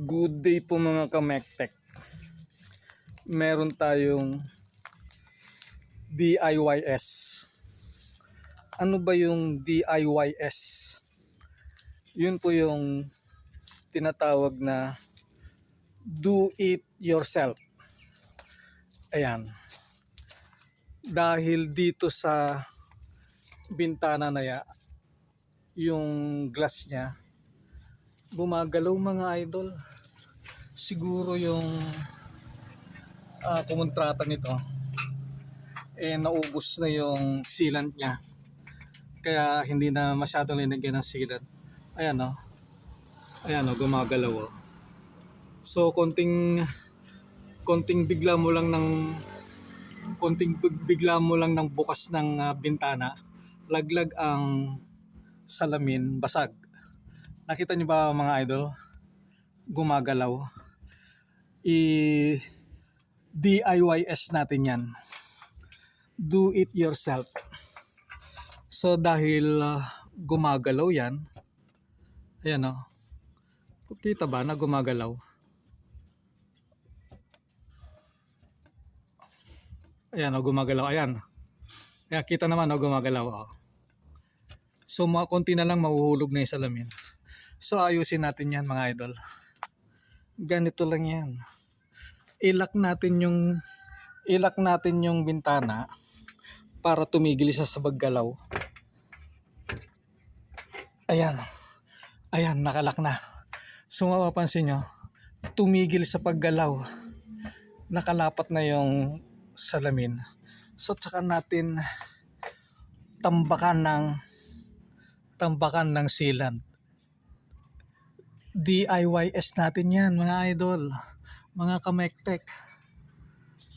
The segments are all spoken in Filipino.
Good day po mga kamektek. Meron tayong DIYS. Ano ba yung DIYS? Yun po yung tinatawag na do it yourself. Ayan. Dahil dito sa bintana na ya, yung glass niya, gumagalaw mga idol. Siguro yung uh, kumontrata nito eh naubos na yung sealant niya. Kaya hindi na masyadong linagyan ng sealant. Ayan o. Ayan o, gumagalaw o. So konting konting bigla mo lang ng konting big- bigla mo lang ng bukas ng ah, bintana, laglag ang salamin, basag. Nakita niyo ba mga idol? Gumagalaw. I DIYS natin yan. Do it yourself. So dahil ah, gumagalaw yan, ayan o. Kita ba na gumagalaw? Ayan o, gumagalaw. Ayan. Kaya kita naman o, gumagalaw o. So mga konti na lang mahuhulog na yung salamin. So ayusin natin yan mga idol. Ganito lang yan. Ilak natin yung ilak natin yung bintana para tumigil siya sa paggalaw. Ayan. Ayan, nakalak na. So mapapansin nyo, tumigil sa paggalaw. Nakalapat na yung salamin. So tsaka natin tambakan ng tambakan ng sealant. DIYS natin yan mga idol, mga kamektek.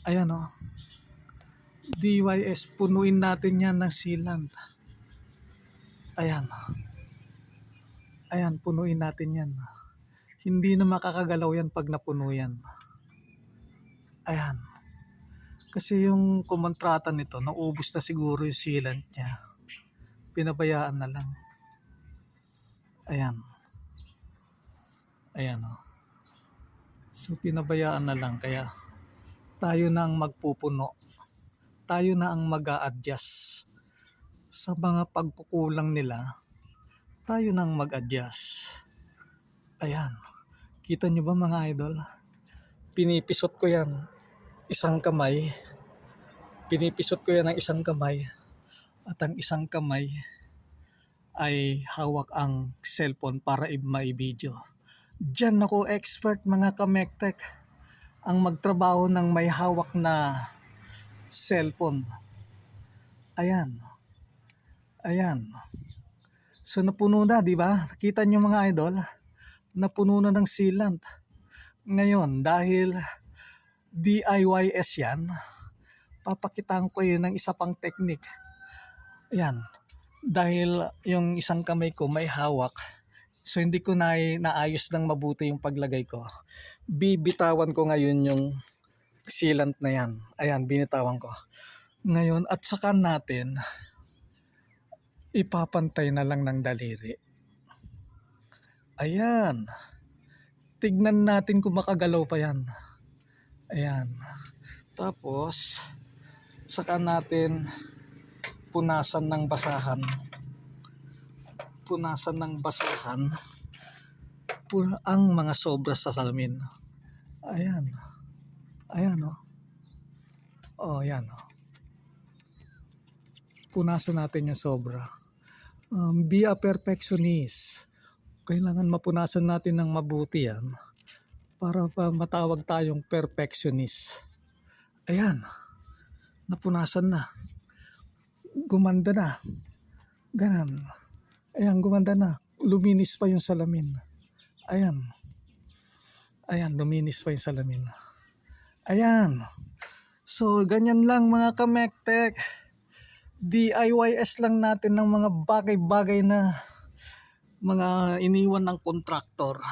Ayan o. DIYS, punuin natin yan ng sealant. Ayan. Ayan, punuin natin yan. Hindi na makakagalaw yan pag napuno yan. Ayan. Kasi yung kumontrata nito, naubos na siguro yung sealant niya. Pinabayaan na lang. Ayan. Ayan o. So pinabayaan na lang kaya tayo na ang magpupuno. Tayo na ang mag adjust sa mga pagkukulang nila. Tayo na ang mag-adjust. Ayan. Kita nyo ba mga idol? Pinipisot ko yan. Isang kamay. Pinipisot ko yan ng isang kamay. At ang isang kamay ay hawak ang cellphone para i- maibideo. Diyan ako expert mga kamektek ang magtrabaho ng may hawak na cellphone. Ayan. Ayan. So napuno na, di ba? Nakita nyo mga idol, napuno na ng sealant. Ngayon, dahil DIYS yan, papakitaan ko yun ng isa pang technique. Ayan. Dahil yung isang kamay ko may hawak, so hindi ko na naayos ng mabuti yung paglagay ko. Bibitawan ko ngayon yung sealant na yan. Ayan, binitawan ko. Ngayon, at saka natin, ipapantay na lang ng daliri. Ayan. Tignan natin kung makagalaw pa yan. Ayan. Tapos, saka natin punasan ng basahan. Punasan ng basahan ang mga sobra sa salamin. Ayan. Ayan o. Oh. oh, ayan o. Oh. Punasan natin yung sobra. Um, be a perfectionist. Kailangan mapunasan natin ng mabuti yan para pa matawag tayong perfectionist. Ayan. Napunasan na. Gumanda na. Ganon. Ayan, gumanda na. Luminis pa yung salamin. Ayan. Ayan, luminis pa yung salamin. Ayan. So, ganyan lang mga kamektek. DIYS lang natin ng mga bagay-bagay na mga iniwan ng kontraktor.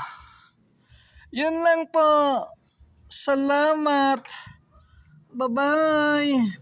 Yun lang po. Salamat. Bye-bye.